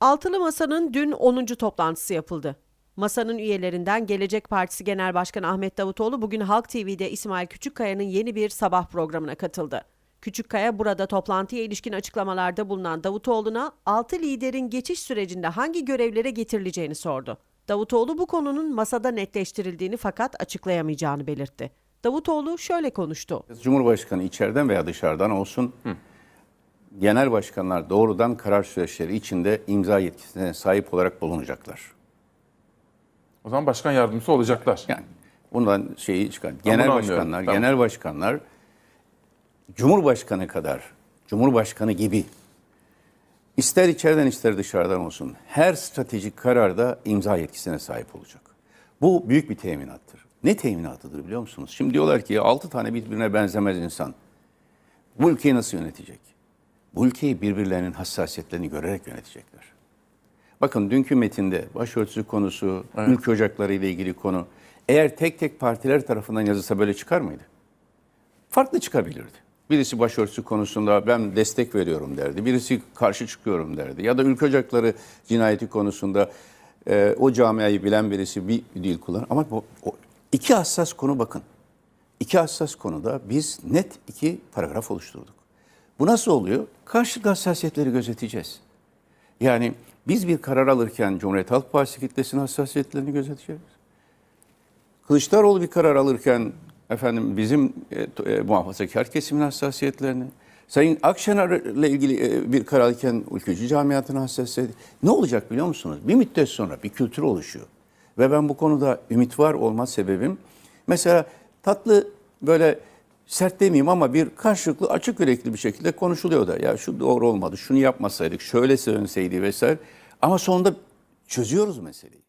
Altılı Masa'nın dün 10. toplantısı yapıldı. Masanın üyelerinden Gelecek Partisi Genel Başkanı Ahmet Davutoğlu bugün Halk TV'de İsmail Küçükkaya'nın yeni bir sabah programına katıldı. Küçükkaya burada toplantıya ilişkin açıklamalarda bulunan Davutoğlu'na 6 liderin geçiş sürecinde hangi görevlere getirileceğini sordu. Davutoğlu bu konunun masada netleştirildiğini fakat açıklayamayacağını belirtti. Davutoğlu şöyle konuştu. Cumhurbaşkanı içeriden veya dışarıdan olsun genel başkanlar doğrudan karar süreçleri içinde imza yetkisine sahip olarak bulunacaklar. O zaman başkan yardımcısı olacaklar. Yani bundan şeyi çıkan genel bunu başkanlar. Tamam. genel başkanlar Cumhurbaşkanı kadar, Cumhurbaşkanı gibi ister içeriden ister dışarıdan olsun her stratejik kararda imza yetkisine sahip olacak. Bu büyük bir teminattır. Ne teminatıdır biliyor musunuz? Şimdi diyorlar ki 6 tane birbirine benzemez insan. Bu ülkeyi nasıl yönetecek? Bu ülkeyi birbirlerinin hassasiyetlerini görerek yönetecekler. Bakın dünkü metinde başörtüsü konusu, ülke ocakları ile ilgili konu eğer tek tek partiler tarafından yazılsa böyle çıkar mıydı? Farklı çıkabilirdi. Birisi başörtüsü konusunda ben destek veriyorum derdi. Birisi karşı çıkıyorum derdi. Ya da ülke ocakları cinayeti konusunda e, o camiayı bilen birisi bir dil kullanır. Ama bu, o, iki hassas konu bakın. İki hassas konuda biz net iki paragraf oluşturduk. Bu nasıl oluyor? Karşılıklı hassasiyetleri gözeteceğiz. Yani biz bir karar alırken Cumhuriyet Halk Partisi kitlesinin hassasiyetlerini gözeteceğiz. Kılıçdaroğlu bir karar alırken efendim bizim e, e, muhafazakar kesimin hassasiyetlerini, Sayın Akşener'le ilgili e, bir karar alırken ülkücü camiatının hassasiyeti. Ne olacak biliyor musunuz? Bir müddet sonra bir kültür oluşuyor. Ve ben bu konuda ümit var olma sebebim mesela tatlı böyle sert demeyeyim ama bir karşılıklı açık yürekli bir şekilde konuşuluyor da ya şu doğru olmadı, şunu yapmasaydık, şöyle söylenseydi vesaire. Ama sonunda çözüyoruz meseleyi.